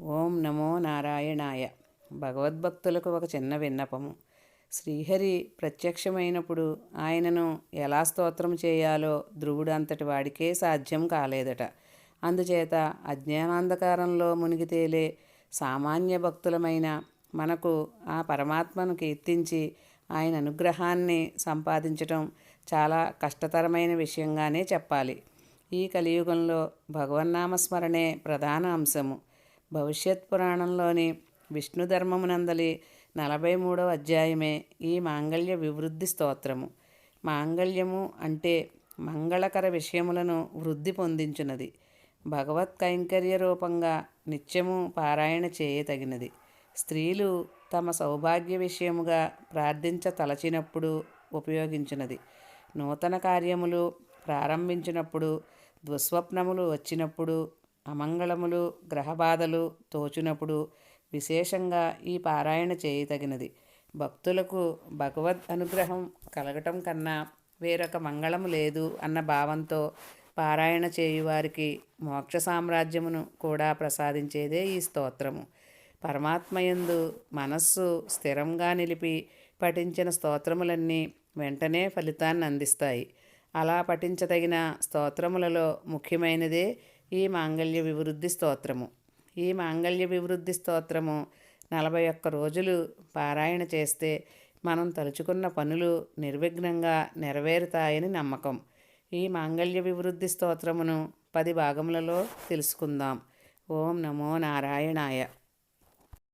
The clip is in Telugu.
ఓం నమో నారాయణాయ. భగవద్భక్తులకు ఒక చిన్న విన్నపము. శ్రీహరి ప్రత్యక్షమైనప్పుడు ఆయనను ఎలా స్తోత్రం చేయాలో ధ్రువుడు అంతటి వాడికే సాధ్యం కాలేదట. అందుచేత అజ్ఞానాంధకారంలో మునిగి తేలే సామాన్య భక్తులమైన మనకు ఆ పరమాత్మను కీర్తించి ఆయన అనుగ్రహాన్ని సంపాదించటం చాలా కష్టతరమైన విషయంగానే చెప్పాలి. ఈ కలియుగంలో భగవన్నామస్మరణే ప్రధాన అంశము. భవిష్యత్ పురాణంలోని విష్ణు ధర్మమునందలి నలభై మూడవ అధ్యాయమే ఈ మాంగళ్య వివృద్ధి స్తోత్రము. మాంగళ్యము అంటే మంగళకర విషయములను వృద్ధి పొందించున్నది భగవత్ కైంకర్య రూపంగా నిత్యము పారాయణ చేయతగినది. స్త్రీలు తమ సౌభాగ్య విషయముగా ప్రార్థించ తలచినప్పుడు ఉపయోగించినది. నూతన కార్యములు ప్రారంభించినప్పుడు దుస్వప్నములు వచ్చినప్పుడు అమంగళములు గ్రహబాధలు తోచినప్పుడు విశేషంగా ఈ పారాయణ చేయతగినది. భక్తులకు భగవద్ అనుగ్రహం కలగటం కన్నా వేరొక మంగళము లేదు అన్న భావంతో పారాయణ చేయువారికి మోక్ష సామ్రాజ్యమును కూడా ప్రసాదించేదే ఈ స్తోత్రము. పరమాత్మయందు మనస్సు స్థిరంగా నిలిపి పఠించిన స్తోత్రములన్నీ వెంటనే ఫలితాన్ని అందిస్తాయి. అలా పఠించదగిన స్తోత్రములలో ముఖ్యమైనదే ఈ మాంగళ్య వివృద్ధి స్తోత్రము. ఈ మాంగళ్య వివృద్ధి స్తోత్రము నలభై ఒక్క రోజులు పారాయణ చేస్తే మనం తలుచుకున్న పనులు నిర్విఘ్నంగా నెరవేరుతాయని నమ్మకం. ఈ మాంగళ్య వివృద్ధి స్తోత్రమును పది భాగములలో తెలుసుకుందాం. ఓం నమో నారాయణాయ.